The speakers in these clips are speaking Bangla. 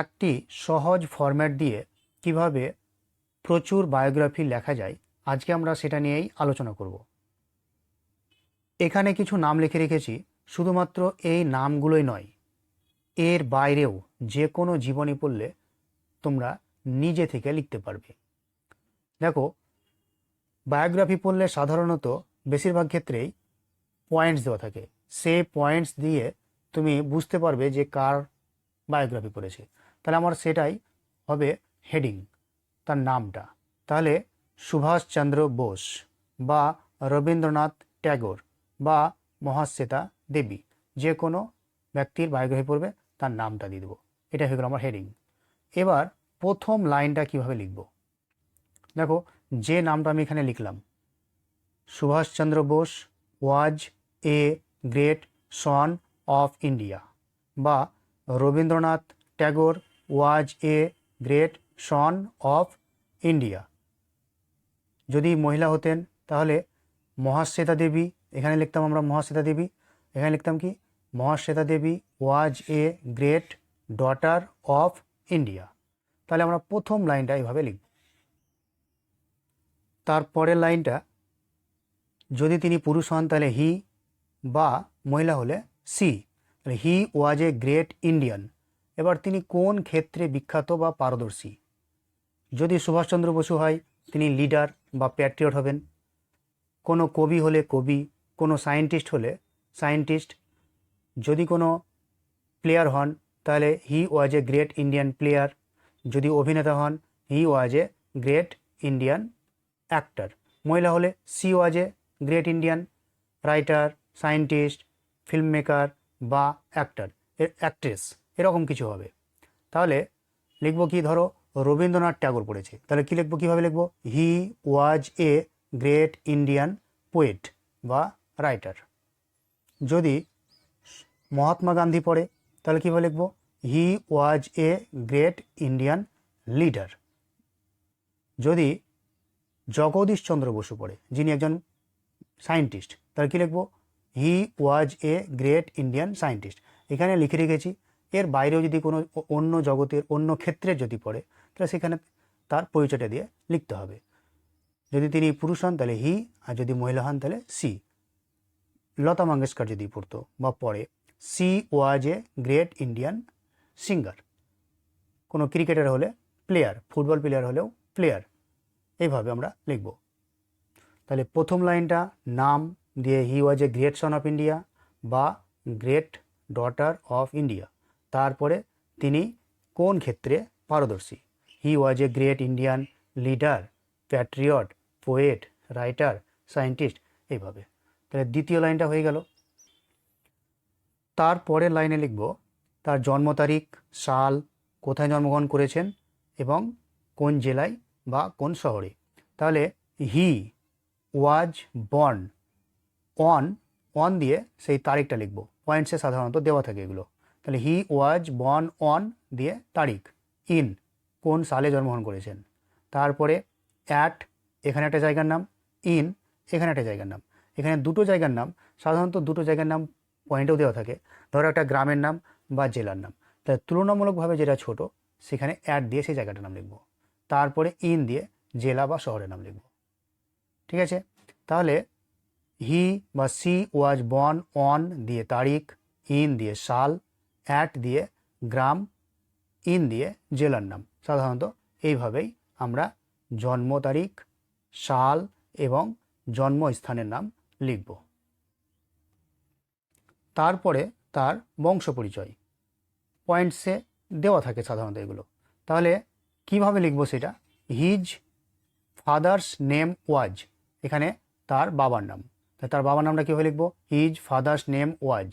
একটি সহজ ফরম্যাট দিয়ে কীভাবে প্রচুর বায়োগ্রাফি লেখা যায়, আজকে আমরা সেটা নিয়েই আলোচনা করব। এখানে কিছু নাম লিখে রেখেছি, শুধুমাত্র এই নামগুলোই নয়, এর বাইরেও যে কোনো জীবনী পড়লে তোমরা নিজে থেকে লিখতে পারবে। দেখো বায়োগ্রাফি পড়লে সাধারণত বেশিরভাগ ক্ষেত্রেই পয়েন্টস দেওয়া থাকে। সেই পয়েন্টস দিয়ে তুমি বুঝতে পারবে যে কার বায়োগ্রাফি পড়েছে। তাহলে আমার সেটাই হবে হেডিং, তার নামটা। তাহলে সুভাষচন্দ্র বোস বা রবীন্দ্রনাথ ট্যাগোর বা মহাশ্বেতা দেবী, যে কোনো ব্যক্তির বায়োগ্রাফি পড়বে, তার নামটা দিয়ে দেবো। এটা হয়ে গেল আমার হেডিং। এবার প্রথম লাইনটা কীভাবে লিখব? দেখো, যে নামটা আমি এখানে লিখলাম Subhash Chandra Bose was a great son of India বা Rabindranath Tagore was a great son of India যদি মহিলা হতেন, তাহলে মহাশ্বেতা দেবী, এখানে লিখতাম আমরা মহাশ্বেতা দেবী, এখানে লিখতাম কি? Mahasweta Devi was a great daughter of India তাহলে আমরা প্রথম লাইনটা এইভাবে লিখব। তারপরের লাইনটা, যদি তিনি পুরুষ হন, তাহলে হি বা মহিলা হলে she he was a great Indian এবার তিনি কোন ক্ষেত্রে বিখ্যাত বা পারদর্শী? যদি সুভাষচন্দ্র বসু হয়, তিনি লিডার বা প্যাট্রিয়ট হবেন। কোনো কবি হলে কবি, কোনো সায়েন্টিস্ট হলে সায়েন্টিস্ট। যদি কোনো প্লেয়ার হন, তাহলে he was a great Indian player. যদি অভিনেতা হন, he was a great Indian actor. মহিলা হলে she was a great Indian writer, scientist film maker বা অ্যাক্টর অ্যাক্ট্রেস। এরকম কিছু হবে। তাহলে লিখব কি ধরো, রবীন্দ্রনাথ ট্যাগোর পড়েছে। তাহলে কী লিখব, কীভাবে লিখব? He was a great Indian poet বা রাইটার যদি মহাত্মা গান্ধী পড়ে, তাহলে কীভাবে লিখব? He was a great Indian leader যদি জগদীশ চন্দ্র বসু পড়ে, যিনি একজন সায়েন্টিস্ট তাহলে কী লিখব? He was a great Indian scientist এখানে লিখে রেখেছি এর বাইরেও যদি কোনো অন্য জগতের অন্য ক্ষেত্রে যদি পড়ে, তাহলে সেখানে তার পরিচয়টা দিয়ে লিখতে হবে। যদি তিনি পুরুষ হন, তাহলে হি, আর যদি মহিলা হন, তাহলে সি। লতা মঙ্গেশকর যদি পড়তো বা পড়ে, she was a great Indian singer. কোনো ক্রিকেটার হলে প্লেয়ার, ফুটবল প্লেয়ার হলেও প্লেয়ার। এইভাবে আমরা লিখব। তাহলে প্রথম লাইনটা, নাম দিয়ে he was a great son of India বা গ্রেট ডটার অফ ইন্ডিয়া। তারপরে তিনি কোন ক্ষেত্রে পারদর্শী? He was a great Indian leader patriot poet writer scientist এইভাবে। তাহলে দ্বিতীয় লাইনটা হয়ে গেল। তারপরের লাইনে লিখব, তার জন্ম তারিখ, সাল, কোথায় জন্মগ্রহণ করেছেন এবং কোন জেলায় বা কোন শহরে। তাহলে he was born on on দিয়ে সেই তারিখটা লিখব। পয়েন্টসে সাধারণত দেওয়া থাকে এগুলো। তাহলে হি ওয়াজ বর্ন অন দিয়ে তারিখ ইন কোন সালে জন্মগ্রহণ করেছেন। তারপরে অ্যাট এখানে একটা জায়গার নাম ইন এখানে একটা জায়গার নাম। এখানে দুটো জায়গার নাম, সাধারণত দুটো জায়গার নাম পয়েন্টেও দেওয়া থাকে। ধরো একটা গ্রামের নাম বা জেলার নাম। তাই তুলনামূলকভাবে যেটা ছোট, সেখানে অ্যাড দিয়ে সেই জায়গাটার নাম লিখব। তারপরে ইন দিয়ে জেলা বা শহরের নাম লিখব। ঠিক আছে? তাহলে হি বা সি ওয়াজ বর্ন অন দিয়ে তারিখ ইন দিয়ে সাল অ্যাট দিয়ে গ্রাম ইন দিয়ে জেলার নাম। সাধারণত এইভাবেই আমরা জন্ম তারিখ, সাল এবং জন্মস্থানের নাম লিখব। তারপরে তার বংশ পরিচয়। পয়েন্টসে দেওয়া থাকে সাধারণত এগুলো। তাহলে কীভাবে লিখব সেটা? হিজ ফাদার্স নেম ওয়াজ এখানে তার বাবার নাম। তার বাবার নামটা কীভাবে লিখব? হিজ ফাদার্স নেম ওয়াজ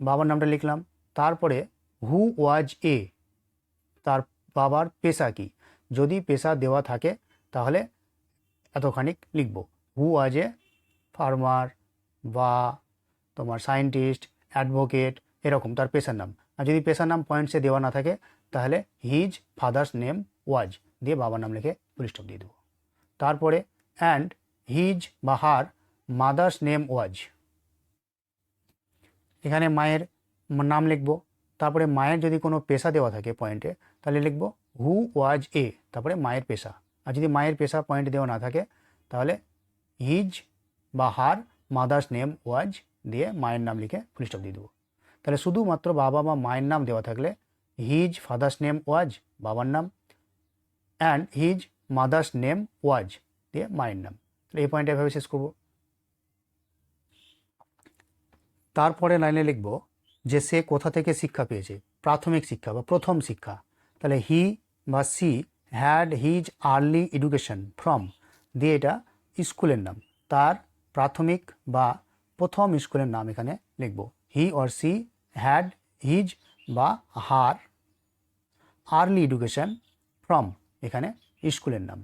বাবার নামটা লিখলাম। তারপরে হু ওয়াজ এ তার বাবার পেশা কি? যদি পেশা দেওয়া থাকে, তাহলে এতখানিক লিখব। হু ওয়াজ এ ফার্মার বা তোমার সায়েন্টিস্ট অ্যাডভোকেট এরকম তার পেশার নাম। আর যদি পেশার নাম পয়েন্টসে দেওয়া না থাকে, তাহলে হিজ ফাদার্স নেম ওয়াজ দিয়ে বাবার নাম লিখে পুলিশ দিয়ে দেবো। তারপরে অ্যান্ড হিজ বা হার মাদার্স নেম ওয়াজ এখানে মায়ের নাম লিখব, তারপরে মায়ের যদি কোনো পেশা দেওয়া থাকে পয়েন্টে তাহলে লিখব হু ওয়াজ এ তারপরে মায়ের পেশা। আর যদি মায়ের পেশা পয়েন্ট দেওয়া না থাকে, তাহলে হিজ বা হার মাদার্স নেম ওয়াজ দিয়ে মায়ের নাম লিখে ফুলস্টপ দিয়ে দেবো। তাহলে শুধুমাত্র বাবা বা মায়ের নাম দেওয়া থাকলে হিজ ফাদার্স নেম ওয়াজ বাবার নাম and his mother's name was দিয়ে মায়ের নাম। তাহলে এই পয়েন্টটা এভাবে শেষ করব। তারপরে লাইনে লিখব যে সে কোথা থেকে শিক্ষা পেয়েছে, প্রাথমিক শিক্ষা বা প্রথম শিক্ষা। তাহলে হি বা she had his early education from দিয়ে এটা স্কুলের নাম, তার প্রাথমিক বা প্রথম স্কুলের নাম এখানে লিখব। He or she had his বা হার আর্লি এডুকেশন ফ্রম এখানে স্কুলের নাম।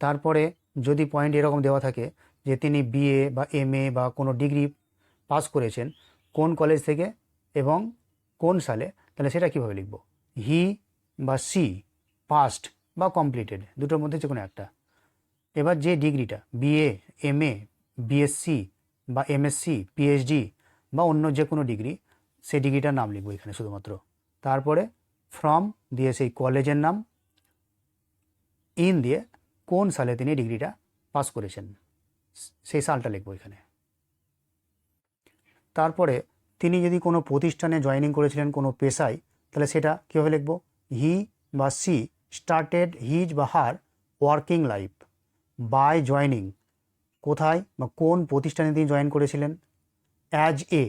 তারপরে যদি পয়েন্ট এরকম দেওয়া থাকে যে তিনি বিএ বা এমএ বা কোনো ডিগ্রি পাস করেছেন, কোন কলেজ থেকে এবং কোন সালে, তাহলে সেটা কীভাবে লিখব? হি বা সি পাস্ট বা কমপ্লিটেড দুটোর মধ্যে যে কোনো একটা। এবার যে ডিগ্রিটা বিএ এম এ বিএসসি বা এমএসসি পিএইচডি বা অন্য যে কোনো ডিগ্রি, সেই ডিগ্রিটার নাম লিখব এখানে শুধুমাত্র। তারপরে ফ্রম দিয়ে সেই কলেজের নাম ইন দিয়ে কোন সালে তিনি ডিগ্রিটা পাস করেছেন। সেই সালটা লিখব এখানে। তারপরে তিনি যদি কোনো প্রতিষ্ঠানে জয়েনিং করেছিলেন কোনো পেশায়, তাহলে সেটা কীভাবে লিখব? হি বা সি স্টার্টেড হিজ বা her working life by joining কোথায় বা কোন প্রতিষ্ঠানে তিনি জয়েন করেছিলেন? অ্যাজ এ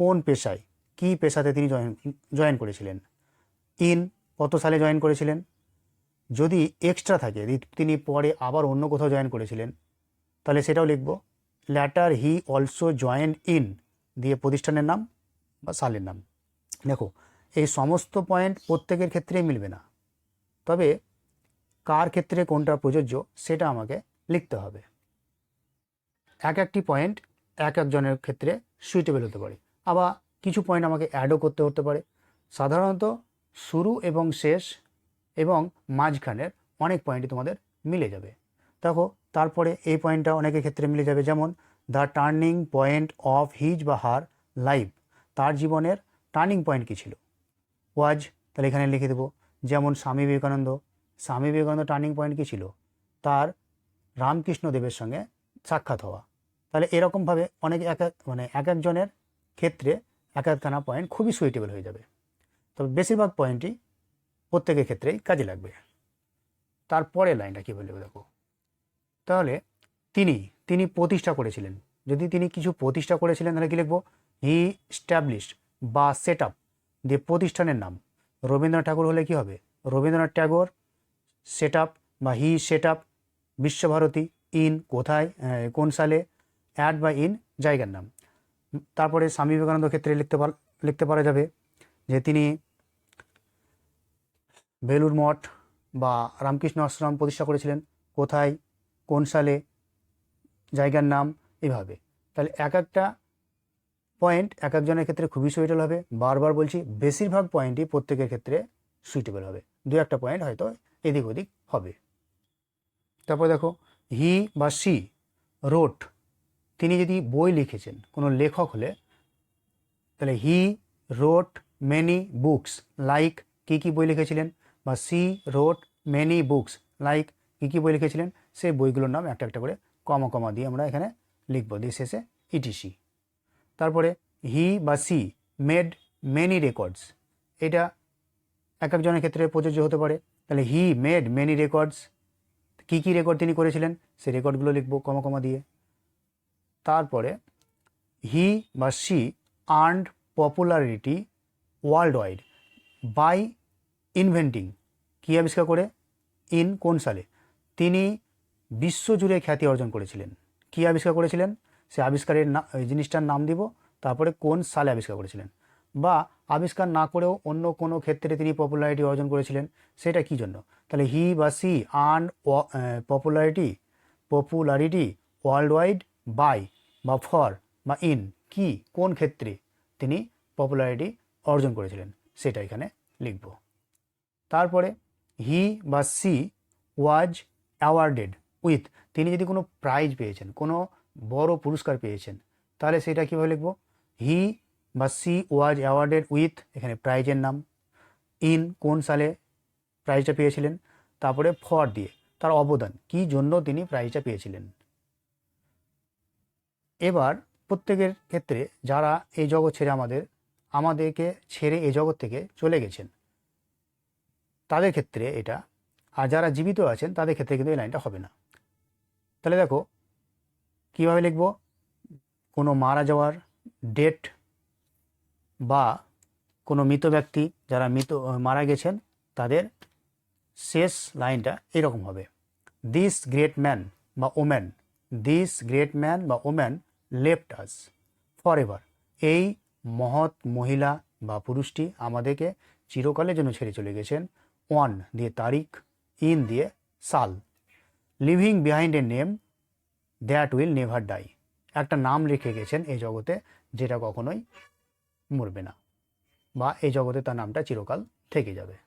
কোন পেশায়? কী পেশাতে তিনি জয়েন জয়েন করেছিলেন? ইন কত সালে জয়েন করেছিলেন? যদি এক্সট্রা থাকে তিনি পরে আবার অন্য কোথাও জয়েন করেছিলেন তাহলে সেটাও লিখব later he also join in দিয়ে প্রতিষ্ঠানের নাম বা সালের নাম। দেখো, এই সমস্ত পয়েন্ট প্রত্যেকের ক্ষেত্রেই মিলবে না। তবে কার ক্ষেত্রে কোনটা প্রযোজ্য সেটা আমাকে লিখতে হবে। এক একটি পয়েন্ট এক একজনের ক্ষেত্রে সুইটেবল হতে পারে। আবার কিছু পয়েন্ট আমাকে অ্যাডও করতে হতে পারে। সাধারণত শুরু এবং শেষ এবং মাঝখানের অনেক পয়েন্টই তোমাদের মিলে যাবে। দেখো তারপরে এই পয়েন্টটা অনেকের ক্ষেত্রে মিলে যাবে। যেমন the turning point of his বা হার লাইফ তার জীবনের টার্নিং পয়েন্ট কী ছিল? ওয়াজ তাহলে এখানে লিখে দেবো। যেমন, স্বামী বিবেকানন্দ স্বামী বিবেকানন্দ টার্নিং পয়েন্ট কী ছিল? তার রামকৃষ্ণ দেবের সঙ্গে সাক্ষাৎ হওয়া। তাহলে এরকমভাবে অনেক এক এক মানে এক একজনের ক্ষেত্রে এক একখানা পয়েন্ট খুবই সুইটেবল হয়ে যাবে। তবে বেশিরভাগ পয়েন্টই প্রত্যেকের ক্ষেত্রেই কাজে লাগবে। তারপরে লাইনটা কী বলবে দেখো? তাহলে তিনি তিনি প্রতিষ্ঠা করেছিলেন। যদি তিনি কিছু প্রতিষ্ঠা করেছিলেন, তাহলে কী লিখব? হি স্ট্যাবলিশড বা সেট আপ দিয়ে প্রতিষ্ঠানের নাম। রবীন্দ্রনাথ ঠাকুর হলে কি হবে? রবীন্দ্রনাথ ট্যাগোর সেট আপ বা he set up Visva Bharati in কোথায়? কোন সালে? অ্যাড বা ইন জায়গার নাম। তারপরে স্বামী বিবেকানন্দ ক্ষেত্রে লিখতে পার, লিখতে পারা যাবে যে তিনি বেলুর মঠ বা রামকৃষ্ণ আশ্রম প্রতিষ্ঠা করেছিলেন। কোথায়? কোন সালে, জায়গার নাম, এভাবে। তাহলে এক একটা পয়েন্ট এক একজনের ক্ষেত্রে খুবই সুইটেবল হবে। বারবার বলছি, বেশিরভাগ পয়েন্টই প্রত্যেকের ক্ষেত্রে সুইটেবল হবে। দু একটা পয়েন্ট হয়তো এদিক ওদিক হবে। তারপর দেখো হি বা সি রোট তিনি যদি বই লিখেছেন, কোনো লেখক হলে, তাহলে he wrote many books like কী কী বই লিখেছিলেন? বা she wrote many books like কী কী বই লিখেছিলেন? সেই বইগুলোর নাম একটা একটা করে কমা কমা দিয়ে আমরা এখানে লিখব। দিয়ে শেষে ইটিসি তারপরে হি বা সি মেড মেনি রেকর্ডস এটা এক একজনের ক্ষেত্রে প্রযোজ্য হতে পারে। তাহলে হি মেড মেনি রেকর্ডস কী কী রেকর্ড তিনি করেছিলেন? সেই রেকর্ডগুলো লিখব কমা কমা দিয়ে। তারপরে হি বা she earned popularity world wide by inventing কী আবিষ্কার করে? ইন কোন সালে? তিনি বিশ্বজুড়ে খ্যাতি অর্জন করেছিলেন। কী আবিষ্কার করেছিলেন? সে আবিষ্কারের না জিনিসটার নাম দিব, তারপরে কোন সালে আবিষ্কার করেছিলেন? বা আবিষ্কার না করেও অন্য কোনো ক্ষেত্রে তিনি পপুলারিটি অর্জন করেছিলেন, সেটা কী জন্য? তাহলে হি বা she earn popularity popularity world wide by বা ফর বা ইন কি, কোন ক্ষেত্রে তিনি পপুলারিটি অর্জন করেছিলেন, সেটা এখানে লিখব। তারপরে হি বা সি ওয়াজ অ্যাওয়ার্ডেড উইথ, তিনি যদি কোনো প্রাইজ পেয়েছেন, কোনো বড় পুরস্কার পেয়েছেন, তাহলে সেটা কীভাবে লিখব? হি বা সি ওয়াজ অ্যাওয়ার্ডেড উইথ, এখানে প্রাইজের নাম, ইন কোন সালে প্রাইজটা পেয়েছিলেন, তারপরে ফর দিয়ে, তার অবদান, কি জন্য তিনি প্রাইজটা পেয়েছিলেন। এবার প্রত্যেকের ক্ষেত্রে যারা এই জগৎ ছেড়ে আমাদের, আমাদেরকে ছেড়ে এই জগৎ থেকে চলে গেছেন, তাদের ক্ষেত্রে এটা, আর যারা জীবিত আছেন, তাদের ক্ষেত্রে কিন্তু এই লাইনটা হবে না। তাহলে দেখো, কীভাবে লিখব? কোনো মারা যাওয়ার ডেট বা কোনো মৃত ব্যক্তি যারা মৃত, মারা গেছেন, তাদের শেষ লাইনটা এরকম হবে। দিস গ্রেট ম্যান বা ওম্যান দিস গ্রেট ম্যান বা woman left us for ever এই মহৎ মহিলা বা পুরুষটি আমাদেরকে চিরকালের জন্য ছেড়ে চলে গেছেন। ওয়ান দিয়ে তারিখ ইন দিয়ে সাল। Living behind a name that will never die একটা নাম রেখে গেছেন এই জগতে, যেটা কখনোই মরবে না। বা এই জগতে তার নামটা চিরকাল থেকে যাবে।